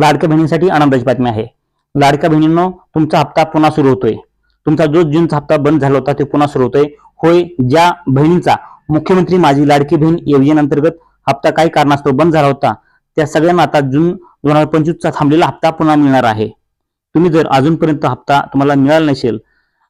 लाडक्या बहिणींसाठी आनंदाची बातमी आहे. लाडक्या बहिणींनो तुमचा हप्ता पुन्हा सुरू होतोय. तुमचा जो जूनचा हप्ता बंद झाला होता ते पुन्हा सुरू होतोय. होय ज्या बहिणींचा मुख्यमंत्री माझी लाडकी बहीण योजनेअंतर्गत हप्ता काही कारणास्तव बंद झाला होता त्या सगळ्यांना आता जून दोन हजार पंचवीसचा थांबलेला हप्ता पुन्हा मिळणार आहे. तुम्ही जर अजूनपर्यंत हप्ता तुम्हाला मिळाला नसेल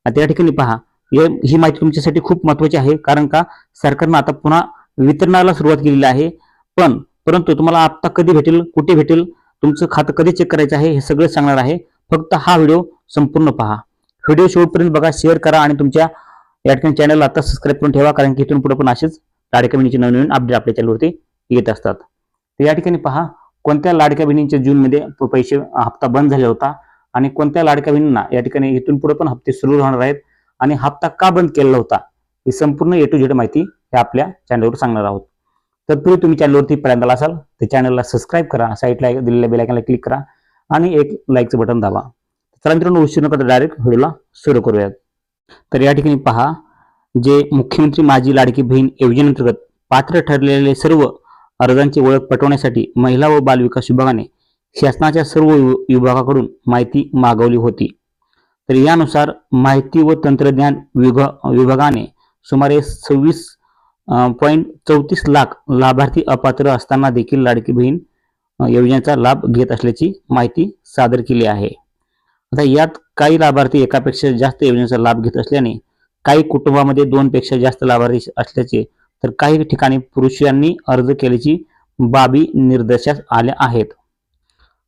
त्या ठिकाणी पहा. ही माहिती तुमच्यासाठी खूप महत्वाची आहे कारण का? सरकारनं आता पुन्हा वितरणाला सुरुवात केलेली आहे. पण परंतु तुम्हाला हप्ता कधी भेटेल कुठे भेटेल तुमचं खातं कधी चेक करायचं आहे हे सगळं सांगणार आहे. फक्त हा व्हिडिओ संपूर्ण पहा. व्हिडिओ शेवटपर्यंत बघा शेअर करा आणि तुमच्या या ठिकाणी चॅनलला आता सबस्क्राईब करून ठेवा कारण की इथून पुढे पण असेच लाडक्या बहिणीचे नवीन अपडेट आपल्या चॅनलवरती येत असतात. तर या ठिकाणी पहा कोणत्या लाडक्या बहिणींच्या जूनमध्ये पैसे हप्ता बंद झाला होता आणि कोणत्या लाडक्या बहिणींना या ठिकाणी इथून पुढे पण हप्ते सुरू राहणार आहेत आणि हप्ता का बंद केलेला होता? ही संपूर्ण ए टू झेड माहिती हे आपल्या चॅनलवर सांगणार आहोत. तत्पूर्वी तुम्ही चॅनलवरती पहिल्यांदा असाल तर चॅनलला सबस्क्राईब करा साईटला दिलेल्या बेलायकनला क्लिक करा आणि एक लाईकचं बटन दाबा. चला मित्रांनो उशीर नका डायरेक्ट व्हिडिओला सुरू करूयात. तर या ठिकाणी पहा जे मुख्यमंत्री माझी लाडकी बहीण योजनेअंतर्गत पात्र ठरलेले सर्व अर्जांची ओळख पटवण्यासाठी महिला व बालविकास विभागाने शासनाच्या सर्व विभागाकडून माहिती मागवली होती. तर यानुसार माहिती व तंत्रज्ञान विभा विभागाने सुमारे सव्वीस पॉईंट चौतीस लाख लाभार्थी अपात्र असताना देखील लाडकी बहीण योजनेचा लाभ घेत असल्याची माहिती सादर केली आहे. आता यात काही लाभार्थी एकापेक्षा जास्त योजनेचा लाभ घेत असल्याने काही कुटुंबामध्ये दोनपेक्षा जास्त लाभार्थी असल्याचे तर काही ठिकाणी पुरुषांनी अर्ज केल्याची बाबी निर्देशास आल्या आहेत.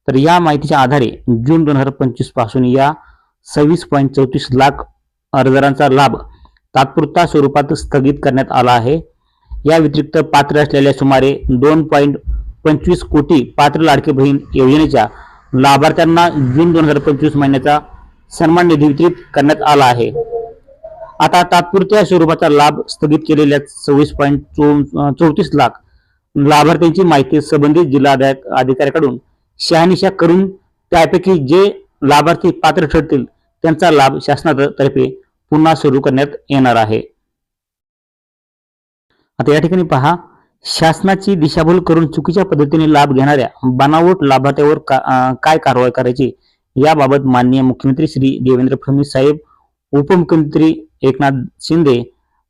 तर या माहितीच्या आधारे जून दोन हजार पंचवीसपासून या सव्वीस पॉईंट चौतीस लाख अर्जदारांचा लाभ तात्पुरता स्वरूपात स्थगित करण्यात आला आहे. या व्यतिरिक्त पात्र असलेल्या सुमारे दोन पॉईंट पंचवीस कोटी पात्र लाडके बहीण योजनेच्या लाभार्थ्यांना जून दोन हजार पंचवीस महिन्याचा सन्मान निधी वितरित करण्यात आला आहे. आता तात्पुरत्या स्वरूपाचा लाभ स्थगित केलेल्या सव्वीस पॉईंट चौतीस लाख लाभार्थ्यांची माहिती संबंधित जिल्हा अधिकाऱ्याकडून शहानिशा करून त्यापैकी जे लाभार्थी पात्र ठरतील त्यांचा लाभ शासनातर्फे पुन्हा सुरू करण्यात येणार आहे. आता या ठिकाणी पहा शासनाची दिशाभूल करून चुकीच्या पद्धतीने लाभ घेणाऱ्या बनावट लाभार्थ्यावर का- काय कारवाई करायची याबाबत माननीय मुख्यमंत्री श्री देवेंद्र फडणवीस साहेब उपमुख्यमंत्री एकनाथ शिंदे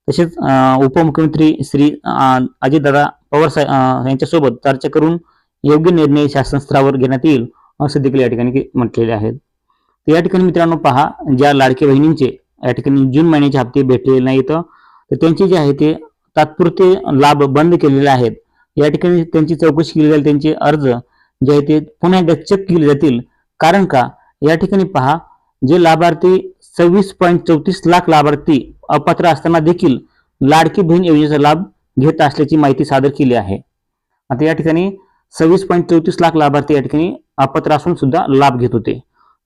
तसेच उपमुख्यमंत्री श्री अजितदादा पवार साहेब यांच्यासोबत चर्चा करून योग्य निर्णय शासन स्तरावर घेण्यात येईल असं देखील या ठिकाणी म्हटलेले आहेत तर या ठिकाणी मित्रांनो पहा ज्या लाडके बहिणींचे या ठिकाणी जून महिन्याचे हप्ते भेटलेले नाहीत तर त्यांचे जे आहे ते तात्पुरते लाभ बंद केलेले आहेत. या ठिकाणी त्यांची चौकशी केली जाईल त्यांचे अर्ज जे आहे ते पुन्हा एकदा चेक केले जातील. कारण का? या ठिकाणी पहा जे लाभार्थी सव्वीस पॉईंट चौतीस लाख लाभार्थी अपात्र असताना देखील लाडकी बहीण योजनेचा लाभ घेत असल्याची माहिती सादर केली आहे. आता या ठिकाणी सव्वीस पॉईंट चौतीस लाख लाभार्थी या ठिकाणी अपात्र असून सुद्धा लाभ घेत होते.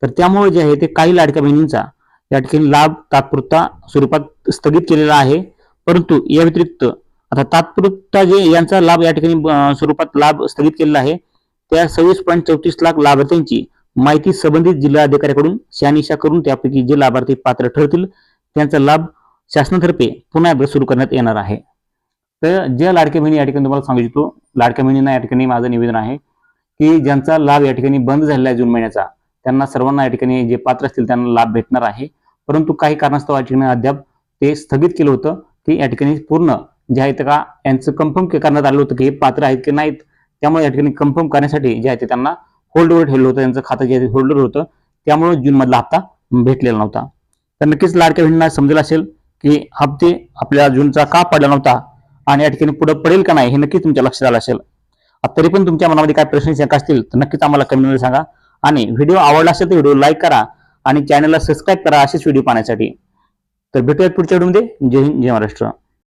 तर त्यामुळे जे आहे ते काही लाडक्या बहिणींचा या ठिकाणी लाभ तात्पुरता स्वरूपात स्थगित केलेला आहे. परंतु या व्यतिरिक्त आता तात्पुरता जे यांचा लाभ या ठिकाणी स्वरूपात लाभ स्थगित केलेला आहे. त्या सव्वीस पॉईंट चौतीस लाख लाभार्थ्यांची माहिती संबंधित जिल्हा अधिकाऱ्याकडून शहानिशा करून त्यापैकी जे लाभार्थी पात्र ठरतील त्यांचा लाभ शासनातर्फे पुन्हा एकदा सुरू करण्यात येणार आहे. तर ज्या लाडक्या बहिणी या ठिकाणी तुम्हाला सांगू इच्छितो लाडक्या बहिणींना या ठिकाणी माझं निवेदन आहे की ज्यांचा लाभ या ठिकाणी बंद झालेला आहे जून महिन्याचा त्यांना सर्वांना या ठिकाणी जे पात्र असतील त्यांना लाभ भेटणार आहे. परंतु काही कारणास्तव या ठिकाणी अद्याप ते स्थगित केलं होतं की या ठिकाणी पूर्ण जे आहेत का यांचं कन्फर्म करण्यात आलं होतं की हे पात्र आहेत की नाहीत त्यामुळे या ठिकाणी कन्फर्म करण्यासाठी जे आहे ते त्यांना होल्डवर ठेवलं होतं त्यांचं खातं जे आहे होल्डर होतं. त्यामुळे जून मधला हप्ता भेटलेला नव्हता. तर नक्कीच लाडक्या बहिणींना समजेल असेल की हप्ते आपल्या जूनचा का पडला नव्हता आणि या ठिकाणी पुढे पडेल का नाही हे नक्कीच तुमच्या लक्षात आलं असेल. तरी पण तुमच्या मनामध्ये काय प्रश्न शंका असतील तर नक्कीच आम्हाला कमेंटमध्ये सांगा. आणि व्हिडिओ आवडला असेल तर व्हिडिओ लाईक करा आणि चॅनलला सबस्क्राईब करा असेच व्हिडिओ पाहण्यासाठी. तर भेटूयात पुढच्या व्हिडिओमध्ये जय हिंद जय महाराष्ट्र.